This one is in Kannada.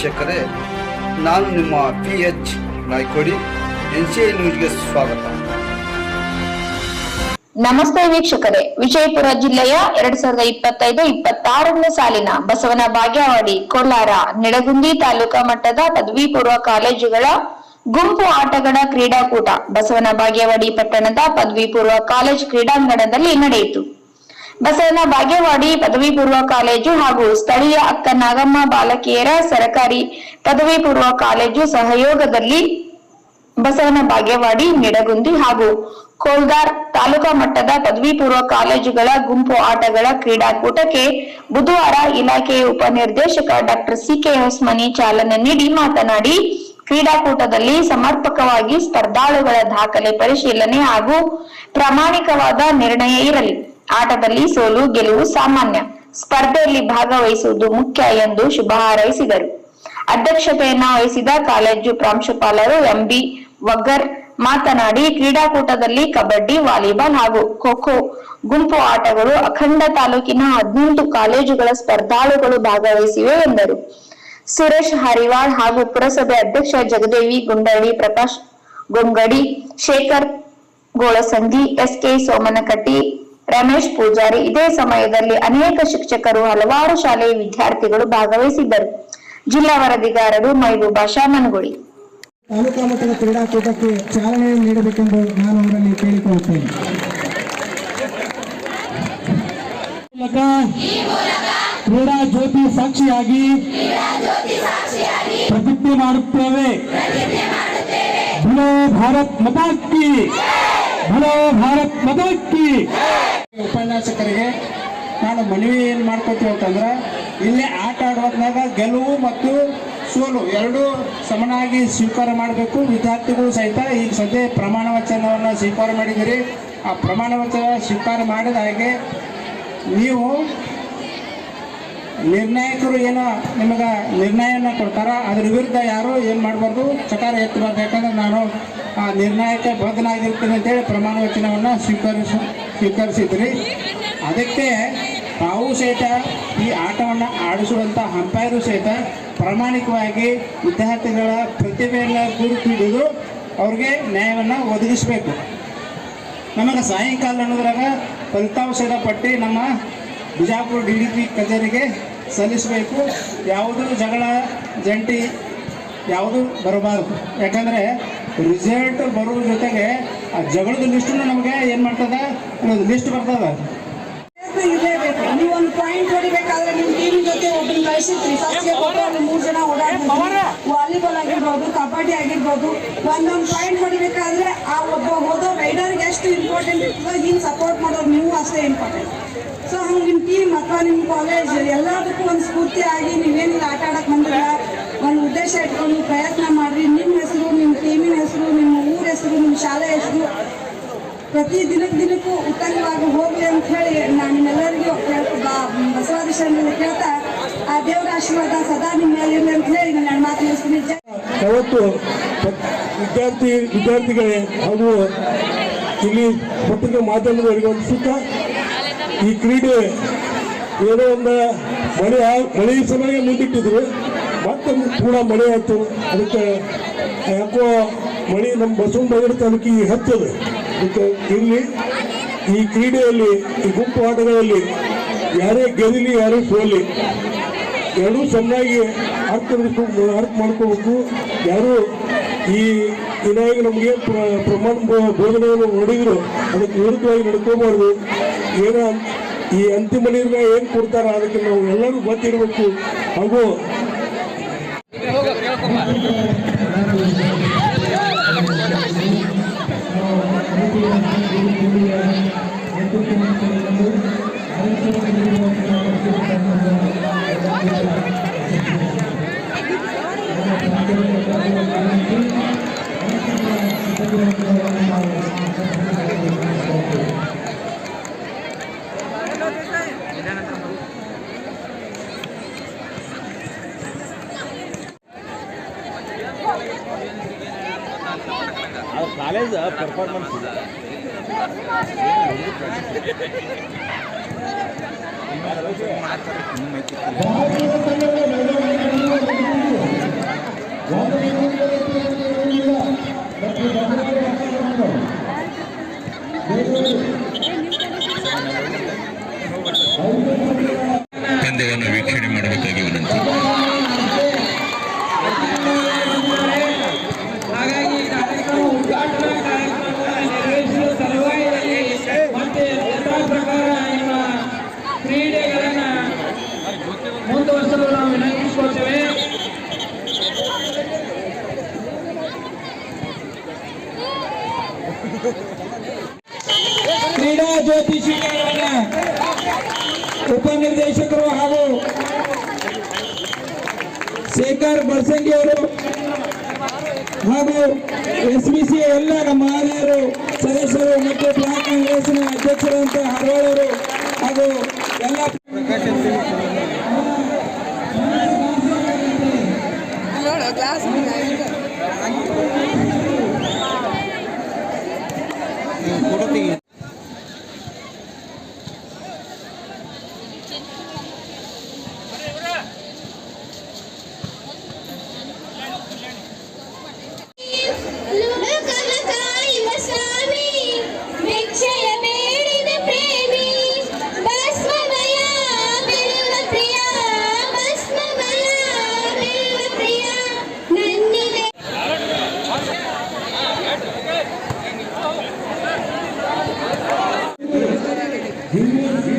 ವೀಕ್ಷಕರೇ, ನಾನು ನಿಮ್ಮ P H Naikodi, N C ನ್ಯೂಸ್ಗೆ ಸ್ವಾಗತ. ನಮಸ್ತೆ ವೀಕ್ಷಕರೇ, ವಿಜಯಪುರ ಜಿಲ್ಲೆಯ ಎರಡ್ ಸಾವಿರದ ಇಪ್ಪತ್ತೈದು, ಇಪ್ಪತ್ತಾರನೇ ಸಾಲಿನ ಬಸವನ ಬಾಗೇವಾಡಿ, ಕೋಲಾರ, ನಿಡಗುಂದಿ ತಾಲೂಕಾ ಮಟ್ಟದ ಪದವಿ ಪೂರ್ವ ಕಾಲೇಜುಗಳ ಗುಂಪು ಆಟಗಳ ಕ್ರೀಡಾಕೂಟ ಬಸವನ ಬಾಗೇವಾಡಿ ಪಟ್ಟಣದ ಪದವಿ ಪೂರ್ವ ಕಾಲೇಜು ಕ್ರೀಡಾಂಗಣದಲ್ಲಿ ನಡೆಯಿತು. ಬಸವನ ಬಾಗೇವಾಡಿ ಪದವಿ ಪೂರ್ವ ಕಾಲೇಜು ಹಾಗೂ ಸ್ಥಳೀಯ ಅಕ್ಕ ನಾಗಮ್ಮ ಬಾಲಕಿಯರ ಸರಕಾರಿ ಪದವಿ ಪೂರ್ವ ಕಾಲೇಜು ಸಹಯೋಗದಲ್ಲಿ ಬಸವನ ಬಾಗೇವಾಡಿ, ನಿಡಗುಂದಿ ಹಾಗೂ ಕೋಲ್ದಾರ್ ತಾಲೂಕಾ ಮಟ್ಟದ ಪದವಿ ಪೂರ್ವ ಕಾಲೇಜುಗಳ ಗುಂಪು ಆಟಗಳ ಕ್ರೀಡಾಕೂಟಕ್ಕೆ ಬುಧವಾರ ಇಲಾಖೆಯ ಉಪನಿರ್ದೇಶಕ ಡಾಕ್ಟರ್ ಸಿಕೆ ಹೊಸ್ಮನಿ ಚಾಲನೆ ನೀಡಿ ಮಾತನಾಡಿ, ಕ್ರೀಡಾಕೂಟದಲ್ಲಿ ಸಮರ್ಪಕವಾಗಿ ಸ್ಪರ್ಧಾಳುಗಳ ದಾಖಲೆ ಪರಿಶೀಲನೆ ಹಾಗೂ ಪ್ರಾಮಾಣಿಕವಾದ ನಿರ್ಣಯ ಇರಲಿ. ಆಟದಲ್ಲಿ ಸೋಲು, ಗೆಲುವು ಸಾಮಾನ್ಯ. ಸ್ಪರ್ಧೆಯಲ್ಲಿ ಭಾಗವಹಿಸುವುದು ಮುಖ್ಯ ಎಂದು ಶುಭ ಹಾರೈಸಿದರು. ಅಧ್ಯಕ್ಷತೆಯನ್ನ ವಹಿಸಿದ ಕಾಲೇಜು ಪ್ರಾಂಶುಪಾಲರು ಎಂಬಿ ವಗ್ಗರ್ ಮಾತನಾಡಿ, ಕ್ರೀಡಾಕೂಟದಲ್ಲಿ ಕಬಡ್ಡಿ, ವಾಲಿಬಾಲ್ ಹಾಗೂ ಖೋ ಗುಂಪು ಆಟಗಳು ಅಖಂಡ ತಾಲೂಕಿನ ಹದಿನೆಂಟು ಕಾಲೇಜುಗಳ ಸ್ಪರ್ಧಾಳುಗಳು ಭಾಗವಹಿಸಿವೆ ಎಂದರು. ಸುರೇಶ್ ಹರಿವಾಳ್ ಹಾಗೂ ಪುರಸಭೆ ಅಧ್ಯಕ್ಷ ಜಗದೇವಿ ಗುಂಡಳ್ಳಿ, ಪ್ರಕಾಶ್ ಗೊಂಗಡಿ, ಶೇಖರ್ ಗೋಳಸಂಗಿ ಎಸ್ಕೆ ಸೋಮನಕಟ್ಟಿ ರಮೇಶ್ ಪೂಜಾರಿ ಇದೇ ಸಮಯದಲ್ಲಿ ಅನೇಕ ಶಿಕ್ಷಕರು ಹಲವಾರು ಶಾಲೆಯ ವಿದ್ಯಾರ್ಥಿಗಳು ಭಾಗವಹಿಸಿದ್ದರು. ಜಿಲ್ಲಾ ವರದಿಗಾರರು ಮೈಬೂಬಾ ಶಾಮನಗುಳಿ ತಾಲೂಕಾ ಮಟ್ಟದ ಕ್ರೀಡಾಕೂಟಕ್ಕೆ ಚಾಲನೆ ನೀಡಬೇಕೆಂದು ನಾನು ಅವರಲ್ಲಿ ಕೇಳಿಕೊಳ್ಳುತ್ತೇನೆ. ಕ್ರೀಡಾ ಜ್ಯೋತಿ ಸಾಕ್ಷಿಯಾಗಿ ಪ್ರತಿಜ್ಞೆ ಮಾಡುತ್ತೇವೆ. ಭಾರತ್ ಮತಾಕ್ಕಿ ಭಾರತ್ ಮತಾಕ್ಕಿ ಉಪನ್ಯಾಸಕರಿಗೆ ನಾನು ಮನವಿ ಏನು ಮಾಡ್ಕೊತೀವಿ ಅಂತಂದ್ರೆ, ಇಲ್ಲಿ ಆಟ ಆಡುವಾಗ ಗೆಲುವು ಮತ್ತು ಸೋಲು ಎರಡೂ ಸಮನಾಗಿ ಸ್ವೀಕಾರ ಮಾಡಬೇಕು. ವಿದ್ಯಾರ್ಥಿಗಳು ಸಹಿತ ಈಗ ಸದ್ಯ ಪ್ರಮಾಣ ವಚನವನ್ನು ಸ್ವೀಕಾರ ಮಾಡಿದಿರಿ ಆ ಪ್ರಮಾಣ ವಚನ ಸ್ವೀಕಾರ ಮಾಡಿದ ಹಾಗೆ ನೀವು ನಿರ್ಣಾಯಕರು ಏನೋ ನಿಮಗೆ ನಿರ್ಣಯನ ಕೊಡ್ತಾರ, ಅದ್ರ ವಿರುದ್ಧ ಯಾರು ಏನು ಮಾಡಬಾರ್ದು? ಚಕಾರ ಎತ್ತಬಾರ್ದು ಯಾಕಂದ್ರೆ ನಾನು ಆ ನಿರ್ಣಾಯಕ ಬದ್ಧನಾಗಿರ್ತೀನಿ ಅಂತೇಳಿ ಪ್ರಮಾಣ ವಚನವನ್ನು ಸ್ವೀಕರಿಸ ಸ್ವೀಕರಿಸಿದ್ರಿ. ಅದಕ್ಕೆ ತಾವು ಸಹಿತ ಈ ಆಟವನ್ನು ಆಡಿಸುವಂಥ ಅಂಪೈರು ಸಹಿತ ಪ್ರಾಮಾಣಿಕವಾಗಿ ವಿದ್ಯಾರ್ಥಿಗಳ ಪ್ರತಿಭೆಯನ್ನು ಗುರುತು ಹಿಡಿದು ಅವ್ರಿಗೆ ನ್ಯಾಯವನ್ನು ಒದಗಿಸಬೇಕು. ನಮಗೆ ಸಾಯಂಕಾಲ ಅನ್ನೋದ್ರಾಗ ಫಲಿತಾಂಶದ ಪಟ್ಟಿ ನಮ್ಮ ಬಿಜಾಪುರ ಡಿ ಡಿ ಪಿ ಕಚೇರಿಗೆ ಸಲ್ಲಿಸಬೇಕು. ಯಾವುದೂ ಜಗಳ, ಜಂಟಿ ಯಾವುದು ಬರಬಾರದು. ಯಾಕಂದರೆ ರಿಸಲ್ಟ್ ಬರೋ ಜೊತೆಗೆ ಆ ಜಗಳದ ಲಿಸ್ಟನ್ನು ನಮಗೆ ಏನು ಮಾಡ್ತದೆ? ಒಂದು ಲಿಸ್ಟ್ ಬರ್ತದ ಇರಲೇಬೇಕು ನೀವು ಒಂದು ಪಾಯಿಂಟ್ ಹೊಡಿಬೇಕಾದ್ರೆ ನಿಮ್ಮ ಟೀಮ್ ಜೊತೆ ಒಬ್ಬನ ಕಳಿಸಿರ್ತೀರಿ ಫಸ್ಟ್ಗೆ ಒಬ್ಬರು ಮೂರು ಜನ ಓಡಾಡ್ಬೋದು. ವಾಲಿಬಾಲ್ ಆಗಿರ್ಬೋದು ಕಬಡ್ಡಿ ಆಗಿರ್ಬೋದು. ಒಂದೊಂದು ಪಾಯಿಂಟ್ ಹೊಡಿಬೇಕಾದ್ರೆ ಆ ಒಬ್ಬ ಹೋದೋ ರೈಡರ್ಗೆ ಎಷ್ಟು ಇಂಪಾರ್ಟೆಂಟ್ ಇರ್ತದೆ ಹಿಂಗೆ ಸಪೋರ್ಟ್ ಮಾಡೋದು ನೀವು ಅಷ್ಟೇ ಇಂಪಾರ್ಟೆಂಟ್ ಸೊ ಹಂಗೆ ನಿಮ್ಮ ಟೀಮ್ ಅಥವಾ ನಿಮ್ಮ ಕಾಲೇಜ್ ಎಲ್ಲದಕ್ಕೂ ಒಂದು ಸ್ಫೂರ್ತಿ ಆಗಿ ನೀವೇನಿಲ್ಲ ಆಟ ಆಡಕ್ಕೆ ಬಂದಿಲ್ಲ. ಒಂದು ಉದ್ದೇಶ ಇಟ್ಕೊಂಡು ಪ್ರಯತ್ನ ಮಾಡಿರಿ. ನಿಮ್ಮ ಹೆಸರು ನಿಮ್ಮ ಟೀಮಿನ ಹೆಸರು ನಿಮ್ಮ ಊರ ಹೆಸರು ನಿಮ್ಮ ಶಾಲೆ ಹೆಸರು ಪ್ರತಿ ದಿನಕ್ಕೆ ದಿನಕ್ಕೂ ಉತ್ತಮವಾಗಿ ಹೋಗಲಿ ಅಂತ ಹೇಳಿ ನಾನು ನಿಮ್ಮೆಲ್ಲರಿಗೂ ಕೇಳ್ಕೊ ಬಸವಾದೀಶನಲ್ಲಿ ಕೇಳ್ತಾ, ಆ ದೇವರ ಆಶೀರ್ವಾದ ಸದಾ ನಿಮ್ಮ ಮೇಲಿರಲಿ ಅಂತ ಹೇಳಿ ನಾನು ಮಾತು ಮುಗಿಸ್ತೀನಿ ಅವತ್ತು ವಿದ್ಯಾರ್ಥಿ ವಿದ್ಯಾರ್ಥಿಗಳೇ ಹಾಗೂ ಇಲ್ಲಿ ಪತ್ರಿಕೆ ಮಾಧ್ಯಮದವರಿಗೆ ಒಂದು ಸುತ್ತ ಈ ಕ್ರೀಡೆ ಏನೋ ಒಂದು ಮಳೆ ಮಳೆ ಸಮಯ ಮುಂದಿಟ್ಟಿದ್ರು. ಮತ್ತೆ ಕೂಡ ಮಳೆ ಆಯ್ತು. ಅದಕ್ಕೆ ಯಾಕೋ ಮಳೆ ನಮ್ಮ ಬಸವನ ತಾಲೂಕಿಗೆ ಹತ್ತದ ಇಲ್ಲಿ ಈ ಕ್ರೀಡೆಯಲ್ಲಿ, ಈ ಗುಂಪು ಆಟಗಳಲ್ಲಿ ಯಾರೇ ಗೆಲ್ಲಲಿ ಯಾರೇ ಸೋಲಿ, ಎರಡೂ ಚೆನ್ನಾಗಿ ಅರ್ಥ ಅರ್ಥ ಮಾಡ್ಕೋಬೇಕು. ಯಾರು ಈ ಇದಾಗಿ ನಮಗೆ ಪ್ರ- ಪ್ರಮಾಣ ಬೋಧನೆಯನ್ನು ನೋಡಿದ್ರು, ಅದಕ್ಕೆ ವಿರುದ್ಧವಾಗಿ ನಡ್ಕೋಬಾರ್ದು. ಏನೋ, ಈ ಅಂತಿಮ ನಿರ್ಣಯ ಏನು ಕೊಡ್ತಾರ, ಅದಕ್ಕೆ ನಾವು ಎಲ್ಲರೂ ಗೊತ್ತಿರಬೇಕು. ಹಾಗೂ ಕಾಲೇಜ್ ಪರ್ಫಾರ್ಮೆನ್ಸ್ ಇದೆ And they're going to be ಕ್ರೀಡೆಗಳನ್ನ ಮುಂದುವರಿಸಲು ನಾವು ವಿನಂತಿಸಿಕೊಳ್ತೇವೆ. ಕ್ರೀಡಾ ಜ್ಯೋತಿ ಶಿಬಿರವನ್ನ ಉಪನಿರ್ದೇಶಕರು ಹಾಗೂ ಶೇಖರ್ ಬರ್ಸಂಗಿ ಅವರು ಹಾಗೂ ಎಸ್ ಬಿ ಸಿ ಎಲ್ಲ ನಮ್ಮ ಆರ್ಯರು ಸದಸ್ಯರು ಮತ್ತು ಬ್ಲಾಕ್ ಕಾಂಗ್ರೆಸ್ನ ಅಧ್ಯಕ್ಷರಂತ ಹರವಾಳ್ ಅವರು ಹಾಗೂ ಎಲ್ಲ ಲೋಕವ ಹಿಂದೆ